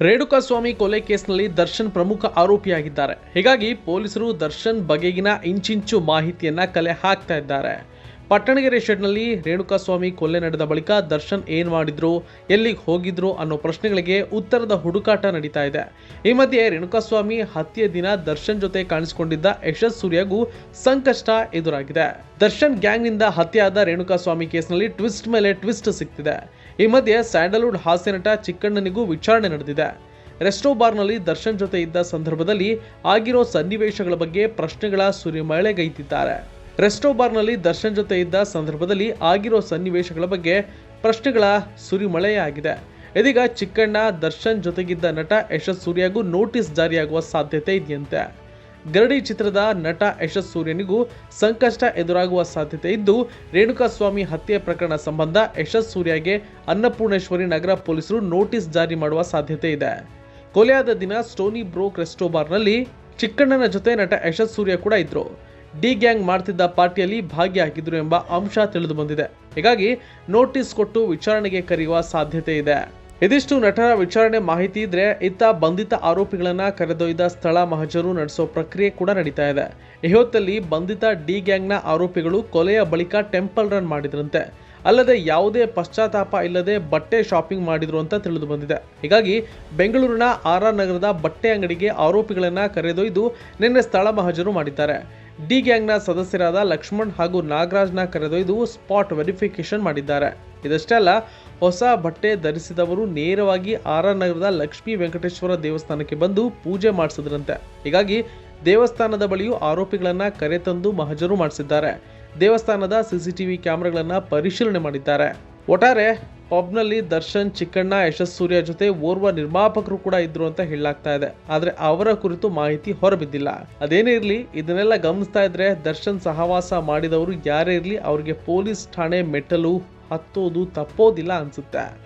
ರೇಣುಕಾಸ್ವಾಮಿ ಕೊಲೆ ಕೇಸ್ನಲ್ಲಿ ದರ್ಶನ್ ಪ್ರಮುಖ ಆರೋಪಿಯಾಗಿದ್ದಾರೆ. ಹೀಗಾಗಿ ಪೊಲೀಸರು ದರ್ಶನ್ ಬಗೆಗಿನ ಇಂಚಿಂಚು ಮಾಹಿತಿಯನ್ನ ಕಲೆ ಹಾಕ್ತಾ ಇದ್ದಾರೆ. ಪಟ್ಟಣಗೆರೆ ಶೆಡ್ನಲ್ಲಿ ರೇಣುಕಾಸ್ವಾಮಿ ಕೊಲೆ ನಡೆದ ಬಳಿಕ ದರ್ಶನ್ ಏನ್ ಮಾಡಿದ್ರು, ಎಲ್ಲಿಗೆ ಹೋಗಿದ್ರು ಅನ್ನೋ ಪ್ರಶ್ನೆಗಳಿಗೆ ಉತ್ತರದ ಹುಡುಕಾಟ ನಡೀತಾ ಇದೆ. ಈ ಮಧ್ಯೆ ರೇಣುಕಾಸ್ವಾಮಿ ಹತ್ಯೆ ದಿನ ದರ್ಶನ್ ಜೊತೆ ಕಾಣಿಸಿಕೊಂಡಿದ್ದ ಯಶಸ್ ಸೂರ್ಯಗೂ ಸಂಕಷ್ಟ ಎದುರಾಗಿದೆ. ದರ್ಶನ್ ಗ್ಯಾಂಗ್ನಿಂದ ಹತ್ಯೆಯಾದ ರೇಣುಕಾಸ್ವಾಮಿ ಕೇಸ್ನಲ್ಲಿ ಟ್ವಿಸ್ಟ್ ಮೇಲೆ ಟ್ವಿಸ್ಟ್ ಸಿಗ್ತಿದೆ ಈ ಮಧ್ಯೆ ಸ್ಯಾಂಡಲ್ವುಡ್ ಹಾಸ್ಯ ನಟ ಚಿಕ್ಕಣ್ಣನಿಗೂ ವಿಚಾರಣೆ ನಡೆದಿದೆ. ರೆಸ್ಟೋ ಬಾರ್ನಲ್ಲಿ ದರ್ಶನ್ ಜೊತೆ ಇದ್ದ ಸಂದರ್ಭದಲ್ಲಿ ಆಗಿರೋ ಸನ್ನಿವೇಶಗಳ ಬಗ್ಗೆ ಪ್ರಶ್ನೆಗಳ ಸುರಿಮಳೆಗೈದಿದ್ದಾರೆ ರೆಸ್ಟೋ ಬಾರ್ನಲ್ಲಿ ದರ್ಶನ್ ಜೊತೆ ಇದ್ದ ಸಂದರ್ಭದಲ್ಲಿ ಆಗಿರೋ ಸನ್ನಿವೇಶಗಳ ಬಗ್ಗೆ ಪ್ರಶ್ನೆಗಳ ಸುರಿಮಳೆಯಾಗಿದೆ. ಇದೀಗ ಚಿಕ್ಕಣ್ಣ ದರ್ಶನ್ ಜೊತೆಗಿದ್ದ ನಟ ಯಶಸ್ ಸೂರ್ಯಗೂ ನೋಟಿಸ್ ಜಾರಿಯಾಗುವ ಸಾಧ್ಯತೆ ಇದೆಯಂತೆ. ಗರಡಿ ಚಿತ್ರದ ನಟ ಯಶಸ್ ಸೂರ್ಯನಿಗೂ ಸಂಕಷ್ಟ ಎದುರಾಗುವ ಸಾಧ್ಯತೆ ಇದ್ದು, ರೇಣುಕಾಸ್ವಾಮಿ ಹತ್ಯೆ ಪ್ರಕರಣ ಸಂಬಂಧ ಯಶಸ್ ಸೂರ್ಯಗೆ ಅನ್ನಪೂರ್ಣೇಶ್ವರಿ ನಗರ ಪೊಲೀಸರು ನೋಟಿಸ್ ಜಾರಿ ಮಾಡುವ ಸಾಧ್ಯತೆ ಇದೆ. ಕೊಲೆಯಾದ ದಿನ ಸ್ಟೋನಿ ಬ್ರೋಕ್ ರೆಸ್ಟೋಬಾರ್ನಲ್ಲಿ ಚಿಕ್ಕಣ್ಣನ ಜೊತೆ ನಟ ಯಶಸ್ ಸೂರ್ಯ ಕೂಡ ಇದ್ರು. ಡಿ ಗ್ಯಾಂಗ್ ಮಾಡ್ತಿದ್ದ ಪಾರ್ಟಿಯಲ್ಲಿ ಭಾಗಿಯಾಗಿದ್ರು ಎಂಬ ಅಂಶ ತಿಳಿದು ಬಂದಿದೆ. ಹೀಗಾಗಿ ನೋಟಿಸ್ ಕೊಟ್ಟು ವಿಚಾರಣೆಗೆ ಕರೆಯುವ ಸಾಧ್ಯತೆ ಇದೆ. ಇದಿಷ್ಟು ನಟರ ವಿಚಾರಣೆ ಮಾಹಿತಿ ಇದ್ರೆ ಇತ್ತ ಬಂಧಿತ ಆರೋಪಿಗಳನ್ನ ಕರೆದೊಯ್ದ ಸ್ಥಳ ಮಹಜರು ನಡೆಸೋ ಪ್ರಕ್ರಿಯೆ ಕೂಡ ನಡೀತಾ ಇದೆ. ಈ ಹೊತ್ತಲ್ಲಿ ಬಂಧಿತ ಡಿ ಗ್ಯಾಂಗ್ನ ಆರೋಪಿಗಳು ಕೊಲೆಯ ಬಳಿಕ ಟೆಂಪಲ್ ರನ್ ಮಾಡಿದ್ರಂತೆ. ಅಲ್ಲದೆ ಯಾವುದೇ ಪಶ್ಚಾತ್ತಾಪ ಇಲ್ಲದೆ ಬಟ್ಟೆ ಶಾಪಿಂಗ್ ಮಾಡಿದ್ರು ಅಂತ ತಿಳಿದು ಬಂದಿದೆ. ಹೀಗಾಗಿ ಬೆಂಗಳೂರಿನ ಆರ್ ಆರ್ ನಗರದ ಬಟ್ಟೆ ಅಂಗಡಿಗೆ ಆರೋಪಿಗಳನ್ನ ಕರೆದೊಯ್ದು ನಿನ್ನೆ ಸ್ಥಳ ಮಹಜರು ಮಾಡಿದ್ದಾರೆ. ಡಿ ಗ್ಯಾಂಗ್ನ ಸದಸ್ಯರಾದ ಲಕ್ಷ್ಮಣ್ ಹಾಗೂ ನಾಗರಾಜ್ನ ಕರೆದೊಯ್ದು ಸ್ಪಾಟ್ ವೆರಿಫಿಕೇಶನ್ ಮಾಡಿದ್ದಾರೆ. ಇದಷ್ಟೇ ಅಲ್ಲ, ಹೊಸ ಬಟ್ಟೆ ಧರಿಸಿದವರು ನೇರವಾಗಿ ಆರ್ ಆರ್ ನಗರದ ಲಕ್ಷ್ಮೀ ವೆಂಕಟೇಶ್ವರ ದೇವಸ್ಥಾನಕ್ಕೆ ಬಂದು ಪೂಜೆ ಮಾಡಿಸಿದ್ರಂತೆ. ಹೀಗಾಗಿ ದೇವಸ್ಥಾನದ ಬಳಿಯೂ ಆರೋಪಿಗಳನ್ನ ಕರೆತಂದು ಮಹಜರು ಮಾಡಿಸಿದ್ದಾರೆ. ದೇವಸ್ಥಾನದ ಸಿಸಿಟಿವಿ ಕ್ಯಾಮೆರಾಗಳನ್ನು ಪರಿಶೀಲನೆ ಮಾಡಿದ್ದಾರೆ. ಒಟ್ಟಾರೆ ಪಬ್ನಲ್ಲಿ ದರ್ಶನ್, ಚಿಕ್ಕಣ್ಣ ಯಶಸ್ ಸೂರ್ಯ ಜೊತೆ ಓರ್ವ ನಿರ್ಮಾಪಕರು ಕೂಡ ಇದ್ರು ಅಂತ ಹೇಳಲಾಗ್ತಾ ಇದೆ. ಆದ್ರೆ ಅವರ ಕುರಿತು ಮಾಹಿತಿ ಹೊರಬಿದ್ದಿಲ್ಲ. ಅದೇನೇ ಇರ್ಲಿ, ಇದನ್ನೆಲ್ಲ ಗಮನಿಸ್ತಾ ಇದ್ರೆ ದರ್ಶನ್ ಸಹವಾಸ ಮಾಡಿದವರು ಯಾರೇ ಇರ್ಲಿ, ಅವ್ರಿಗೆ ಪೊಲೀಸ್ ಠಾಣೆ ಮೆಟ್ಟಲು ಹತ್ತೋದು ತಪ್ಪೋದಿಲ್ಲ ಅನ್ಸುತ್ತೆ.